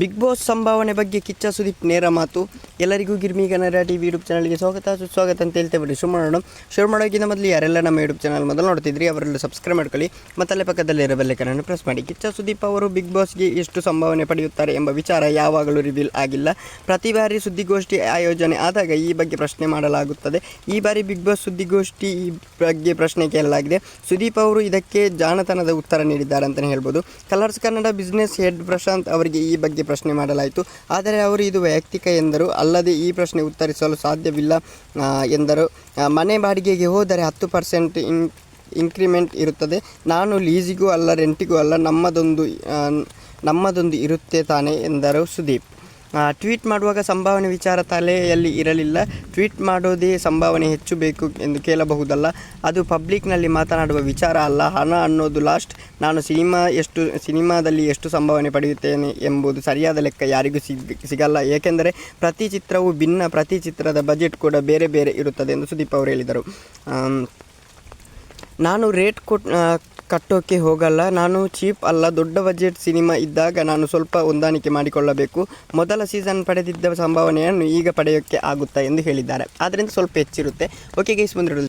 Big boss ಸಂಭಾವನೆ ಬಗ್ಗೆ ಕಿಚ್ಚ ಸುದೀಪ್ ನೇರ ಮಾತು. ಎಲ್ಲರಿಗೂ Girmi Kannada T V YouTube ಚಾನಲ್ಗೆ ಸ್ವಾಗತ. ಸುಸ್ವಾಗತ ಅಂತ ಹೇಳ್ತೇವೆ ಬಿಡಿ, ಶುರು ಮಾಡೋಣ. ಶುರು ಮಾಡೋಕ್ಕಿಂತ ಮೊದಲು ಯಾರೆಲ್ಲ ನಮ್ಮ ಯೂಟ್ಯೂಬ್ ಚಾನಲ್ ಮೊದಲು ನೋಡ್ತಿದ್ರಿ ಅವರೆಲ್ಲ ಸಬ್ಸ್ಕ್ರೈಬ್ ಮಾಡ್ಕೊಳ್ಳಿ. ಮತ್ತು ಅಲ್ಲೇ ಪಕ್ಕದಲ್ಲಿ ಇರೋ ಬೆಲ್ಲೈಕನನ್ನು ಪ್ರೆಸ್ ಮಾಡಿ. ಕಿಚ್ಚ ಸುದೀಪ್ ಅವರು ಬಿಗ್ ಬಾಸ್ಗೆ ಎಷ್ಟು ಸಂಭಾವನೆ ಪಡೆಯುತ್ತಾರೆ ಎಂಬ ವಿಚಾರ ಯಾವಾಗಲೂ ರಿವೀಲ್ ಆಗಿಲ್ಲ. ಪ್ರತಿ ಬಾರಿ ಸುದ್ದಿಗೋಷ್ಠಿ ಆಯೋಜನೆ ಆದಾಗ ಈ ಬಗ್ಗೆ ಪ್ರಶ್ನೆ ಮಾಡಲಾಗುತ್ತದೆ. ಈ ಬಾರಿ ಬಿಗ್ ಬಾಸ್ ಸುದ್ದಿಗೋಷ್ಠಿ ಈ ಬಗ್ಗೆ ಪ್ರಶ್ನೆ ಕೇಳಲಾಗಿದೆ. ಸುದೀಪ್ ಅವರು ಇದಕ್ಕೆ ಜಾಣತನದ ಉತ್ತರ ನೀಡಿದ್ದಾರೆ ಅಂತಲೇ ಹೇಳ್ಬೋದು. Colors Kannada business head Prashant ಅವರಿಗೆ ಈ ಬಗ್ಗೆ ಪ್ರಶ್ನೆ ಮಾಡಲಾಯಿತು. ಆದರೆ ಅವರು ಇದು ವೈಯಕ್ತಿಕ ಎಂದರು. ಅಲ್ಲದೆ ಈ ಪ್ರಶ್ನೆ ಉತ್ತರಿಸಲು ಸಾಧ್ಯವಿಲ್ಲ ಎಂದರು. ಮನೆ ಬಾಡಿಗೆಗೆ ಹೋದರೆ ಹತ್ತು ಪರ್ಸೆಂಟ್ ಇನ್, ಇನ್ಕ್ರಿಮೆಂಟ್ ಇರುತ್ತದೆ. ನಾನು ಲೀಸಿಗೂ ಅಲ್ಲ, ರೆಂಟಿಗೂ ಅಲ್ಲ, ನಮ್ಮದೊಂದು ನಮ್ಮದೊಂದು ಇರುತ್ತೆ ತಾನೆ, ಎಂದರು ಸುದೀಪ್. ಟ್ವೀಟ್ ಮಾಡುವಾಗ ಸಂಭಾವನೆ ವಿಚಾರ ತಲೆಯಲ್ಲಿ ಇರಲಿಲ್ಲ. ಟ್ವೀಟ್ ಮಾಡೋದೇ ಸಂಭಾವನೆ ಹೆಚ್ಚು ಬೇಕು ಎಂದು ಕೇಳಬಹುದಲ್ಲ. ಅದು ಪಬ್ಲಿಕ್ನಲ್ಲಿ ಮಾತನಾಡುವ ವಿಚಾರ ಅಲ್ಲ. ಹಣ ಅನ್ನೋದು ಲಾಸ್ಟ್. ನಾನು ಸಿನಿಮಾ ಎಷ್ಟು ಸಿನಿಮಾದಲ್ಲಿ ಎಷ್ಟು ಸಂಭಾವನೆ ಪಡೆಯುತ್ತೇನೆ ಎಂಬುದು ಸರಿಯಾದ ಲೆಕ್ಕ ಯಾರಿಗೂ ಸಿಗ್ ಸಿಗಲ್ಲ. ಏಕೆಂದರೆ ಪ್ರತಿ ಚಿತ್ರವು ಭಿನ್ನ ಪ್ರತಿ ಚಿತ್ರದ ಬಜೆಟ್ ಕೂಡ ಬೇರೆ ಬೇರೆ ಇರುತ್ತದೆ ಎಂದು ಸುದೀಪ್ ಅವರು ಹೇಳಿದರು. ನಾನು ರೇಟ್ ಕೊಟ್ ಆ, ಕಟ್ಟೋಕ್ಕೆ ಹೋಗಲ್ಲ. ನಾನು ಚೀಪ್ ಅಲ್ಲ, ದೊಡ್ಡ ಬಜೆಟ್ ಸಿನಿಮಾ ಇದ್ದಾಗ ನಾನು ಸ್ವಲ್ಪ ಹೊಂದಾಣಿಕೆ ಮಾಡಿಕೊಳ್ಳಬೇಕು. ಮೊದಲ ಸೀಸನ್ ಪಡೆದಿದ್ದ ಸಂಭಾವನೆಯನ್ನು ಈಗ ಪಡೆಯೋಕ್ಕೆ ಆಗುತ್ತಾ ಎಂದು ಹೇಳಿದ್ದಾರೆ. ಆದ್ದರಿಂದ ಸ್ವಲ್ಪ ಹೆಚ್ಚಿರುತ್ತೆ. ಓಕೆ ಗೈಸ್ ಬಂದಿರೋದು